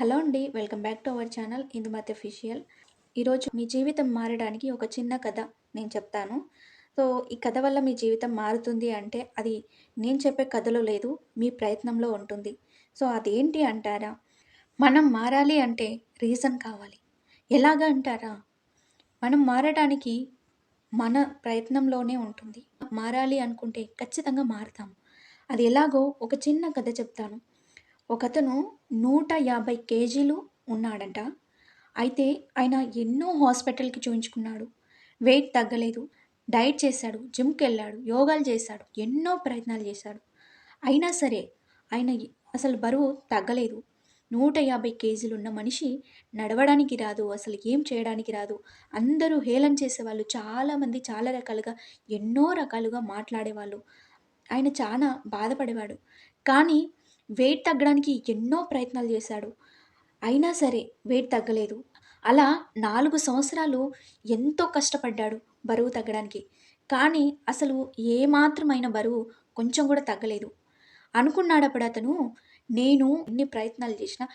Hello అండి welcome back to our channel Indumathi official. ఈరోజు మీ జీవితం మారడానికి ఒక చిన్న కథ నేను చెప్తాను. సో ఈ కథ వల్ల మీ జీవితం మారుతుంది అంటే అది నేను చెప్పే కథలో లేదు మీ ప్రయత్నంలో ఉంటుంది. సో అదేంటి అంటారా? మనం మారాలి అంటే రీజన్ కావాలి. ఎలాగ అంటారా? మనం మారడానికి మన ప్రయత్నంలోనే ఉంటుంది. మారాలి అనుకుంటే ఖచ్చితంగా మారుతాం. అది ఎలాగో ఒక చిన్న కథ చెప్తాను. ఒకతను నూట యాభై కేజీలు ఉన్నాడంట. అయితే ఆయన ఎన్నో హాస్పిటల్కి చూయించుకున్నాడు. వెయిట్ తగ్గలేదు. డైట్ చేశాడు. జిమ్కి వెళ్ళాడు. యోగాలు చేశాడు. ఎన్నో ప్రయత్నాలు చేశాడు. అయినా సరే ఆయన అసలు బరువు తగ్గలేదు. నూట యాభై కేజీలు ఉన్న మనిషి నడవడానికి రాదు. అసలు ఏం చేయడానికి రాదు. అందరూ హేళన చేసేవాళ్ళు. చాలామంది చాలా రకాలుగా ఎన్నో రకాలుగా మాట్లాడేవాళ్ళు. ఆయన చాలా బాధపడేవాడు. కానీ వెయిట్ తగ్గడానికి ఎన్నో ప్రయత్నాలు చేశాడు. అయినా సరే వెయిట్ తగ్గలేదు. అలా నాలుగు సంవత్సరాలు ఎంతో కష్టపడ్డాడు బరువు తగ్గడానికి. కానీ అసలు ఏమాత్రమైన బరువు కొంచెం కూడా తగ్గలేదు. అనుకున్నాడప్పుడు అతను నేను ఎన్ని ప్రయత్నాలు చేసినా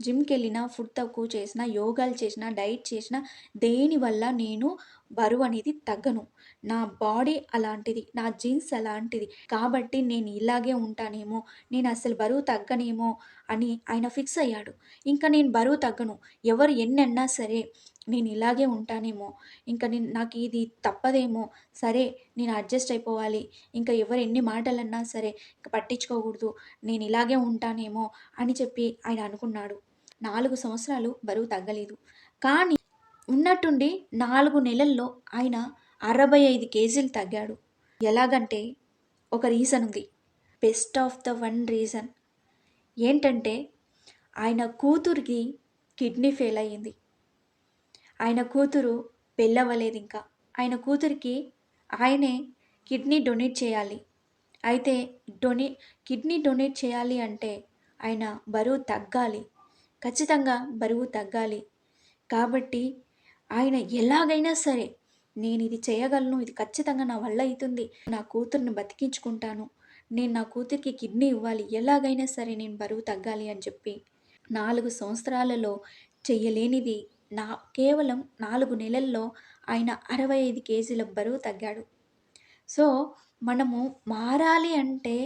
జిమ్కి వెళ్ళినా ఫుడ్ తక్కువ చేసినా యోగాలు చేసినా డైట్ చేసినా దేనివల్ల నేను బరువు అనేది తగ్గను. నా బాడీ అలాంటిది నా జీన్స్ అలాంటిది. కాబట్టి నేను ఇలాగే ఉంటానేమో నేను అసలు బరువు తగ్గనేమో అని ఆయన ఫిక్స్ అయ్యాడు. ఇంకా నేను బరువు తగ్గను. ఎవరు ఎన్నన్నా సరే నేను ఇలాగే ఉంటానేమో ఇంకా నేను నాకు ఇది తప్పదేమో సరే నేను అడ్జస్ట్ అయిపోవాలి ఇంకా ఎవరు ఎన్ని మాటలన్నా సరే సరే పట్టించుకోకూడదు నేను ఇలాగే ఉంటానేమో అని చెప్పి ఆయన అనుకున్నాడు. నాలుగు సంవత్సరాలు బరువు తగ్గలేదు. కానీ ఉన్నట్టుండి నాలుగు నెలల్లో ఆయన అరవై ఐదు కేజీలు తగ్గాడు. ఎలాగంటే ఒక రీజన్ ఉంది. Best of the one reason ఏంటంటే ఆయన కూతురికి కిడ్నీ ఫెయిల్ అయ్యింది. ఆయన కూతురు పెళ్ళవ్వలేదు ఇంకా ఆయన కూతురికి ఆయనే కిడ్నీ డొనేట్ చేయాలి. అయితే డొనే కిడ్నీ డొనేట్ చేయాలి అంటే ఆయన బరువు తగ్గాలి. ఖచ్చితంగా బరువు తగ్గాలి. కాబట్టి ఆయన ఎలాగైనా సరే నేను ఇది చేయగలను ఇది ఖచ్చితంగా నా వల్ల అవుతుంది నా కూతుర్ని బతికించుకుంటాను. నేను నా కూతురికి కిడ్నీ ఇవ్వాలి. ఎలాగైనా సరే నేను బరువు తగ్గాలి అని చెప్పి నాలుగు సంవత్సరాలలో చెయ్యలేనిది నా కేవలం నాలుగు నెలల్లో ఆయన అరవై ఐదు కేజీల బరువు తగ్గాడు. సో మనము మారాలి అంటే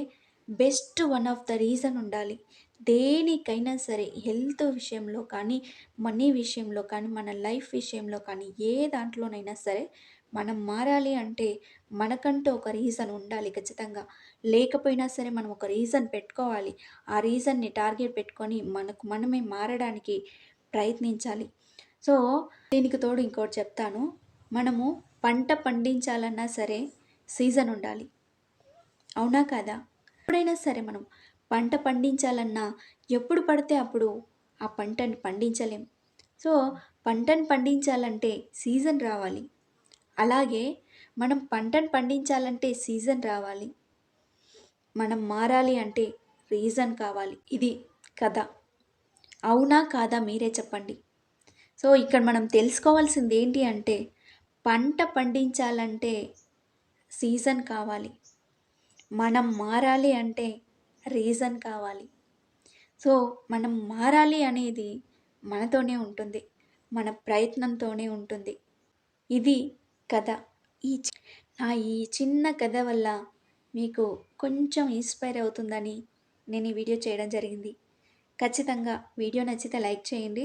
best one of the reason ఉండాలి. దేనికైనా సరే హెల్త్ విషయంలో కానీ మనీ విషయంలో కానీ మన లైఫ్ విషయంలో కానీ ఏ దాంట్లోనైనా సరే మనం మారాలి అంటే మనకంటూ ఒక రీజన్ ఉండాలి ఖచ్చితంగా. లేకపోయినా సరే మనం ఒక రీజన్ పెట్టుకోవాలి. ఆ రీజన్ని టార్గెట్ పెట్టుకొని మనకు మనమే మారడానికి ప్రయత్నించాలి. సో దీనికి తోడు ఇంకోటి చెప్తాను. మనము పంట పండించాలన్నా సరే సీజన్ ఉండాలి. అవునా కదా? ఎప్పుడైనా సరే మనం పంట పండించాలన్నా ఎప్పుడు పడితే అప్పుడు ఆ పంటను పండించలేం. సో పంటను పండించాలంటే సీజన్ రావాలి. అలాగే మనం పంటను పండించాలంటే సీజన్ రావాలి. మనం మారాలి అంటే రీజన్ కావాలి. ఇది కథ. అవునా కాదా మీరే చెప్పండి. సో ఇక్కడ మనం తెలుసుకోవాల్సింది ఏంటి అంటే పంట పండించాలంటే సీజన్ కావాలి. మనం మారాలి అంటే రీజన్ కావాలి. సో మనం మారాలి అనేది మనతోనే ఉంటుంది. మన ప్రయత్నంతోనే ఉంటుంది. ఇది కథ. ఈ నా ఈ చిన్న కథ వల్ల మీకు కొంచెం ఇన్స్పైర్ అవుతుందని నేను ఈ వీడియో చేయడం జరిగింది. ఖచ్చితంగా వీడియో నచ్చితే లైక్ చేయండి.